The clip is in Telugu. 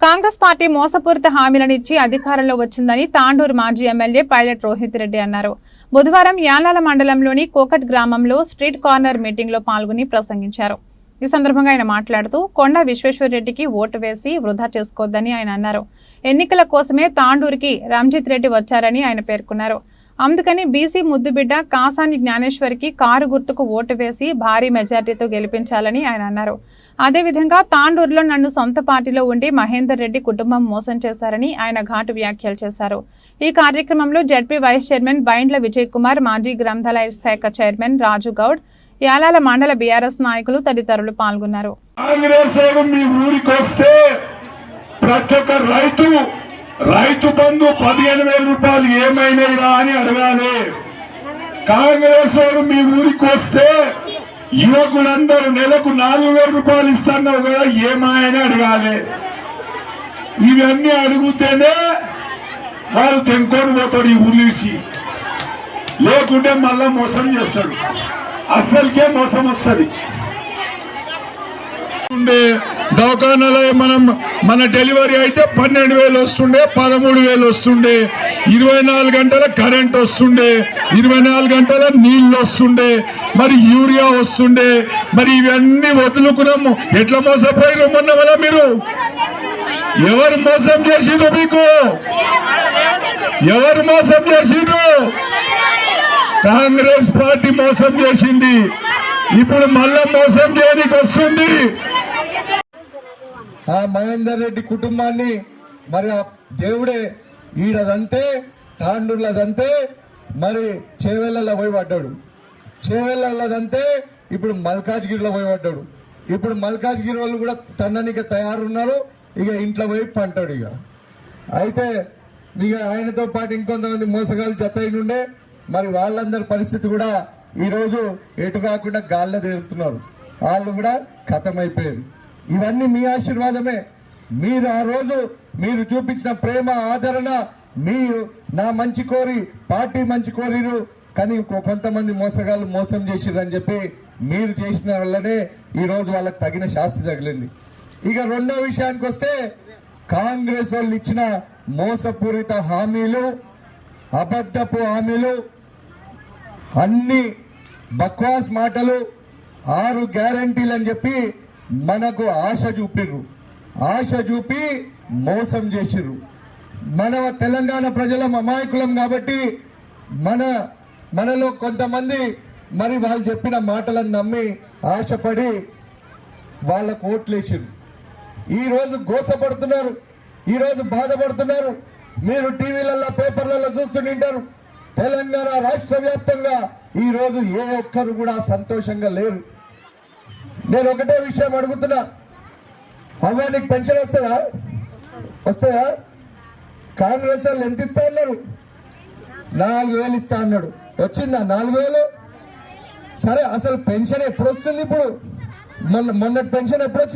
కాంగ్రెస్ పార్టీ మోసపూరిత హామీలను ఇచ్చి అధికారంలో వచ్చిందని తాండూరు మాజీ ఎమ్మెల్యే పైలట్ రోహిత్ రెడ్డి అన్నారు. బుధవారం యాలాల మండలంలోని కోకట్ గ్రామంలో స్ట్రీట్ కార్నర్ మీటింగ్లో పాల్గొని ప్రసంగించారు. ఈ సందర్భంగా ఆయన మాట్లాడుతూ కొండ విశ్వేశ్వరరెడ్డికి ఓటు వేసి వృధా చేసుకోవద్దని ఆయన అన్నారు. ఎన్నికల కోసమే తాండూరుకి రంజిత్ రెడ్డి వచ్చారని ఆయన పేర్కొన్నారు. అందుకని బీసీ ముద్దుబిడ్డ కాసాని జ్ఞానేశ్వరికి కారు గుర్తుకు ఓటు వేసి భారీ మెజార్టీతో గెలిపించాలని ఆయన అన్నారు. అదేవిధంగా తాండూరులో నన్ను సొంత పార్టీలో ఉండి మహేందర్ రెడ్డి కుటుంబం మోసం చేశారని ఆయన ఘాటు వ్యాఖ్యలు చేశారు. ఈ కార్యక్రమంలో ZP vice chairman Bindla Vijay Kumar మాజీ గ్రంథాలయ శాఖ చైర్మన్ రాజు గౌడ్ యాలాల మండల బీఆర్ఎస్ నాయకులు తదితరులు పాల్గొన్నారు. ప్రతి ఒక్క రైతు రైతు బంధు పదిహేను వేల రూపాయలు ఏమైనాయిరా అని అడగాలి. కాంగ్రెస్ వారు మీ ఊరికి వస్తే యువకులందరూ నెలకు నాలుగు వేల రూపాయలు ఇస్తున్నావు కదా ఏమాయని అడగాలి. ఇవన్నీ అడిగితేనే వాళ్ళు తెంకొని పోతాడు ఈ ఊరిసి లేకుంటే మళ్ళా మోసం చేస్తాడు. అస్సలకే మోసం వస్తుంది. ఉండే దవాఖానాలో మనం మన డెలివరీ అయితే పన్నెండు వేలు వస్తుండే పదమూడు వేలు వస్తుండే. ఇరవై నాలుగు గంటల కరెంట్ వస్తుండే ఇరవై నాలుగు గంటల నీళ్ళు వస్తుండే మరి యూరియా వస్తుండే మరి ఇవన్నీ వదులుకున్నాము. ఎట్లా మోసపోయారు మొన్న వల్ల మీరు? ఎవరు మోసం చేసిండ్రు మీకు? ఎవరు మోసం చేసిండ్రు? కాంగ్రెస్ పార్టీ మోసం చేసింది. ఇప్పుడు మళ్ళా మోసం చేయడానికి వస్తుంది. ఆ మహేందర్ రెడ్డి కుటుంబాన్ని మరి ఆ దేవుడే ఈడదంతే తాండూర్లదంతే మరి చేవెళ్ళలో పోయి పడ్డాడు చేవెళ్ళదంతే ఇప్పుడు మల్కాజ్గిరిలో పోయి పడ్డాడు ఇప్పుడు మల్కాజ్గిరి వాళ్ళు కూడా తన్ననికి తయారున్నారు ఇక ఇంట్లో పోయి పంటాడు ఇక. అయితే ఇక ఆయనతో పాటు ఇంకొంతమంది మోసగాళ్ళు జత ఉండే మరి వాళ్ళందరి పరిస్థితి కూడా ఈరోజు ఎటు కాకుండా గాల్లో తేలుతున్నారు వాళ్ళు కూడా ఖతమైపోయారు ఇవన్నీ మీ ఆశీర్వాదమే. మీరు ఆ రోజు మీరు చూపించిన ప్రేమ ఆదరణ మీరు నా మంచి కోరి పార్టీ మంచి కోరిరు. కానీ కొంతమంది మోసగాళ్ళు మోసం చేసిరని చెప్పి మీరు చేసిన వల్లనే ఈరోజు వాళ్ళకి తగిన శాస్తి తగిలింది. ఇక రెండో విషయానికి వస్తే కాంగ్రెస్ వాళ్ళు ఇచ్చిన మోసపూరిత హామీలు అబద్ధపు హామీలు అన్ని బక్వాస్ మాటలు ఆరు గ్యారంటీలు అని చెప్పి మనకు ఆశ చూపిర్రు. ఆశ చూపి మోసం చేసిర్రు. మన తెలంగాణ ప్రజలం అమాయకులం కాబట్టి మన మనలో కొంతమంది మరి వాళ్ళు చెప్పిన మాటలను నమ్మి ఆశపడి వాళ్ళకు ఓట్లేసిరు ఈరోజు గోసపడుతున్నారు. ఈ రోజు బాధపడుతున్నారు. మీరు టీవీలలో పేపర్లలో చూస్తుంటారు తెలంగాణ రాష్ట్ర వ్యాప్తంగా ఈరోజు ఏ ఒక్కరు కూడా సంతోషంగా లేరు. నేను ఒకటే విషయం అడుగుతున్నా. అవ్వ నీకు పెన్షన్ వస్తుందా? వస్తుందా? కాంగ్రెస్ వాళ్ళు ఎంత ఇస్తా అన్నారు? నాలుగు వేలు ఇస్తా అన్నాడు. వచ్చిందా? నాలుగు వేలు? సరే అసలు పెన్షన్ ఎప్పుడు వస్తుంది ఇప్పుడు? మొన్న మొన్నటి పెన్షన్ ఎప్పుడు వచ్చింది